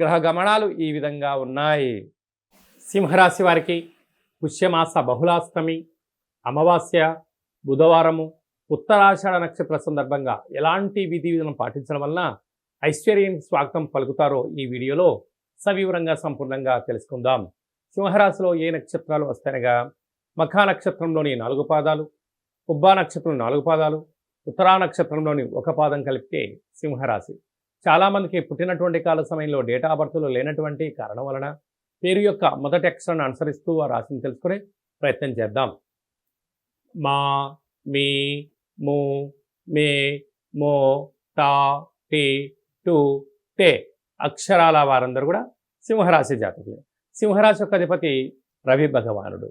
గ్రహ గమనాలు ఈ విధంగా ఉన్నాయి. సింహరాశి వారికి పుష్యమాస బహుళాష్టమి అమావాస్య బుధవారము ఉత్తరాషాఢ నక్షత్ర సందర్భంగా ఎలాంటి విధి విధానం పాటించడం వలన ఐశ్వర్యం స్వాగతం పలుకుతారో ఈ వీడియోలో సవివరంగా సంపూర్ణంగా తెలుసుకుందాం. సింహరాశిలో ఏ నక్షత్రాలు వస్తాయనగా మఖా నక్షత్రంలోని నాలుగు పాదాలు ఉబ్బా నక్షత్రం నాలుగు పాదాలు ఉత్తరా నక్షత్రంలోని ఒక పాదం కలిపితే సింహరాశి. చాలామందికి పుట్టినటువంటి కాల సమయంలో డేటా బర్త్లో లేనటువంటి కారణం వలన పేరు యొక్క మొదటి అక్షరాన్ని అనుసరిస్తూ ఆ రాశిని తెలుసుకునే ప్రయత్నం చేద్దాం. మా మీ ము మే మో టా టీ టు టే అక్షరాల వారందరూ కూడా సింహరాశి జాతకులే. సింహరాశి యొక్క అధిపతి రవి భగవానుడు.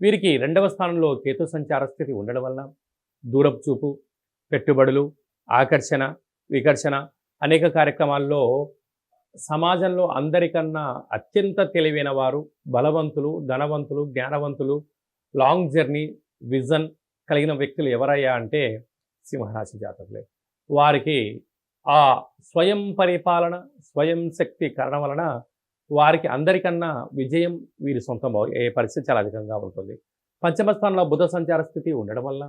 వీరికి రెండవ స్థానంలో కేతు సంచార స్థితి ఉండడం వలన దూరపు చూపు పెట్టుబడులు ఆకర్షణ వికర్షణ అనేక కార్యక్రమాల్లో సమాజంలో అందరికన్నా అత్యంత తెలివైన వారు బలవంతులు ధనవంతులు జ్ఞానవంతులు లాంగ్ జర్నీ విజన్ కలిగిన వ్యక్తులు ఎవరయ్యా అంటే సింహరాశి జాతకులే. వారికి ఆ స్వయం పరిపాలన స్వయం శక్తి కారణం వలన వారికి అందరికన్నా విజయం వీరి సొంతం అయ్యే పరిస్థితి చాలా అధికంగా ఉంటుంది. పంచమ స్థానంలో బుధ సంచార స్థితి ఉండడం వల్ల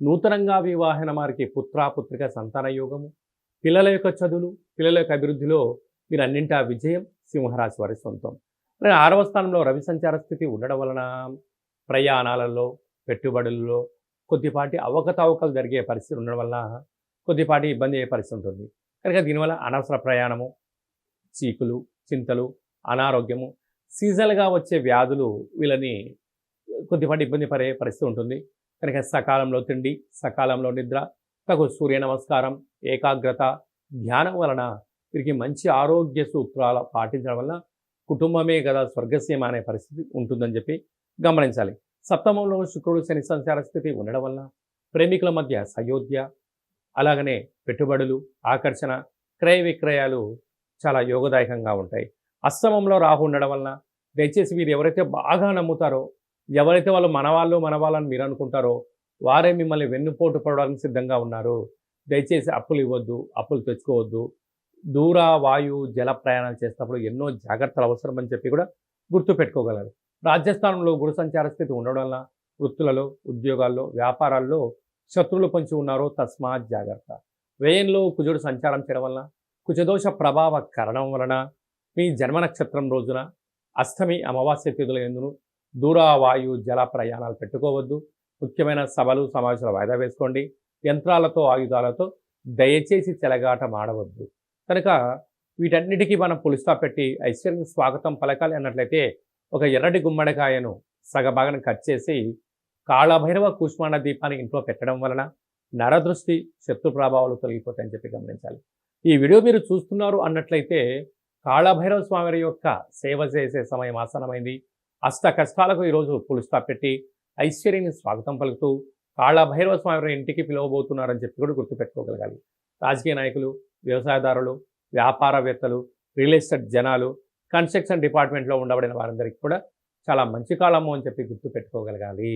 నూతనంగా వివాహన వారికి పుత్ర పుత్రిక సంతాన యోగము పిల్లల యొక్క చదువులు పిల్లల యొక్క అభివృద్ధిలో మీరు ఆ విజయం సింహరాశి వారి సొంతం. అలాగే ఆరవ స్థానంలో రవి సంచార స్థితి ఉండడం వలన ప్రయాణాలలో పెట్టుబడుల్లో కొద్దిపాటి అవకతవకలు జరిగే పరిస్థితి ఉండడం వల్ల కొద్దిపాటి ఇబ్బంది అయ్యే పరిస్థితి ఉంటుంది. కనుక దీనివల్ల అనవసర ప్రయాణము చీకులు చింతలు అనారోగ్యము సీజన్గా వచ్చే వ్యాధులు వీళ్ళని కొద్దిపాటి ఇబ్బంది పడే పరిస్థితి ఉంటుంది. కనుక సకాలంలో తిండి సకాలంలో నిద్ర తగు సూర్య నమస్కారం ఏకాగ్రత ధ్యానం వలన వీరికి మంచి ఆరోగ్య సూత్రాల పాటించడం వలన కుటుంబమే కదా స్వర్గసీమ అనే పరిస్థితి ఉంటుందని చెప్పి గమనించాలి. సప్తమంలో శుక్రుడు శని సంచార స్థితి ఉండడం వలన ప్రేమికుల మధ్య సయోధ్య అలాగనే పెట్టుబడులు ఆకర్షణ క్రయ విక్రయాలు చాలా యోగదాయకంగా ఉంటాయి. అస్తమంలో రాహు ఉండడం వలన దయచేసి మీరు ఎవరైతే బాగా నమ్ముతారో ఎవరైతే వాళ్ళు మనవాళ్ళు మనవాళ్ళని మీరు అనుకుంటారో వారే మిమ్మల్ని వెన్నుపోటు పడడానికి సిద్ధంగా ఉన్నారు. దయచేసి అప్పులు ఇవ్వద్దు అప్పులు తెచ్చుకోవద్దు. దూర వాయు జల ప్రయాణాలు చేసినప్పుడు ఎన్నో జాగ్రత్తలు అవసరం అని చెప్పి కూడా గుర్తు పెట్టుకోగలరు. రాజ్యస్థానంలో గురు సంచార స్థితి ఉండడం వల్ల వృత్తులలో ఉద్యోగాల్లో వ్యాపారాల్లో శత్రువులు పొంచి ఉన్నారో. తస్మాత్ జాగ్రత్త. వ్యయంలో కుజుడు సంచారం చేయడం వలన కుజదోష ప్రభావ కారణం వలన మీ జన్మ నక్షత్రం రోజున అష్టమి అమావాస్య తిథుల ఎందును దూరావాయు జల ప్రయాణాలు పెట్టుకోవద్దు. ముఖ్యమైన సభలు సమావేశాలు వాయిదా వేసుకోండి. యంత్రాలతో ఆయుధాలతో దయచేసి చెలగాట మాడవద్దు. కనుక వీటన్నిటికీ మనం పులిస్తా పెట్టి ఐశ్వర్యం స్వాగతం పలకాలి అన్నట్లయితే ఒక ఎర్రటి గుమ్మడికాయను సగభాగం కట్ చేసి కాళభైరవ కూష్మాండ దీపాన్ని ఇంట్లో పెట్టడం వలన నరదృష్టి శత్రు ప్రభావాలు తొలగిపోతాయని చెప్పి గమనించాలి. ఈ వీడియో మీరు చూస్తున్నారు అన్నట్లయితే కాళభైరవ స్వామి యొక్క సేవ చేసే సమయం ఆసనమైంది అష్ట కష్టాలకు ఈరోజు పులుస్తా పెట్టి ఐశ్వర్యాన్ని స్వాగతం పలుకుతూ కాళభైరవ స్వామి ఇంటికి పిలువబోతున్నారని చెప్పి కూడా గుర్తుపెట్టుకోగలగాలి. రాజకీయ నాయకులు వ్యవసాయదారులు వ్యాపారవేత్తలు రియల్ ఎస్టేట్ జనాలు కన్స్ట్రక్షన్ డిపార్ట్మెంట్లో ఉండబడిన వారందరికీ కూడా చాలా మంచి కాలము అని చెప్పి గుర్తుపెట్టుకోగలగాలి.